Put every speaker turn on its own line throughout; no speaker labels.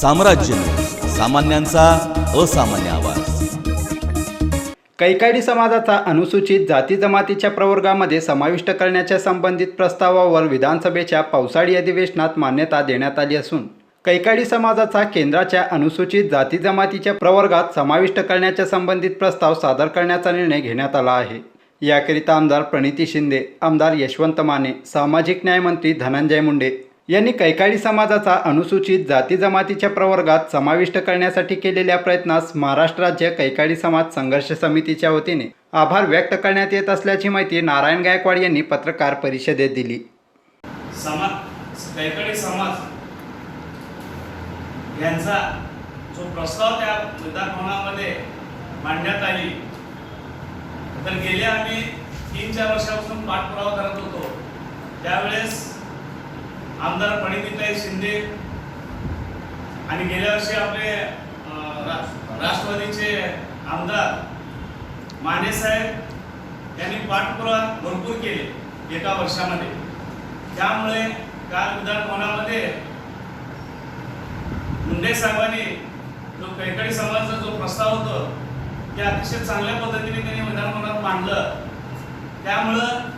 साम्राज्य सामान्यांचा असामान्य आवाज.
कैकाडी समाजाचा अनुसूचित जाती जमातीच्या प्रवर्गामध्ये समाविष्ट करण्याच्या संबंधित प्रस्तावावर विधानसभेच्या पावसाळी अधिवेशनात मान्यता देण्यात आली असून कैकाडी समाजाचा केंद्राच्या अनुसूचित जाती जमातीच्या प्रवर्गात समाविष्ट करण्याच्या संबंधित प्रस्ताव सादर करण्याचा निर्णय घेण्यात आला आहे. याकरिता आमदार प्रणिती शिंदे आमदार यशवंत माने सामाजिक न्यायमंत्री धनंजय मुंडे यांनी कैकाळी समाजाचा अनुसूचित जाती जमातीच्या प्रवर्गात समाविष्ट करण्यासाठी केलेल्या प्रयत्नास महाराष्ट्र राज्य कैकाळी समाज संघर्ष समितीच्या वतीने आभार व्यक्त करण्यात येत असल्याची माहिती नारायण गायकवाड यांनी पत्रकार परिषदेत दिली.
समाज कैकडी समाज यांचा जो प्रस्ताव त्या विधानभवनामध्ये मांडण्यात आली तर गेल्या आम्ही तीन चार वर्षापासून पाठपुरावा करत होतो. त्यावेळेस आमदार प्रणितीताई शिंदे आणि गेल्या वर्षी आपले राष्ट्रवादीचे आमदार मानेसाहेब यांनी पाठपुरा भरपूर केले एका वर्षामध्ये. त्यामुळे काल विधानभवनामध्ये मुंडे साहेबांनी जो कैकडी समाजाचा जो प्रस्ताव होतो ते अतिशय चांगल्या पद्धतीने त्यांनी विधानभवनात मांडलं. त्यामुळं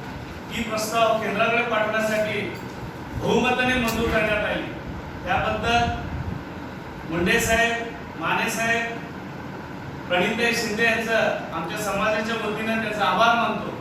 ही प्रस्ताव केंद्राकडे पाठवण्यास बहुमताने मंजूर करण्यात आली त्याबद्दल मुंडे साहेब माने साहेब प्रणितभाई शिंदे यांचं आमच्या समाजाच्या वतीनं त्याचा आभार मानतो.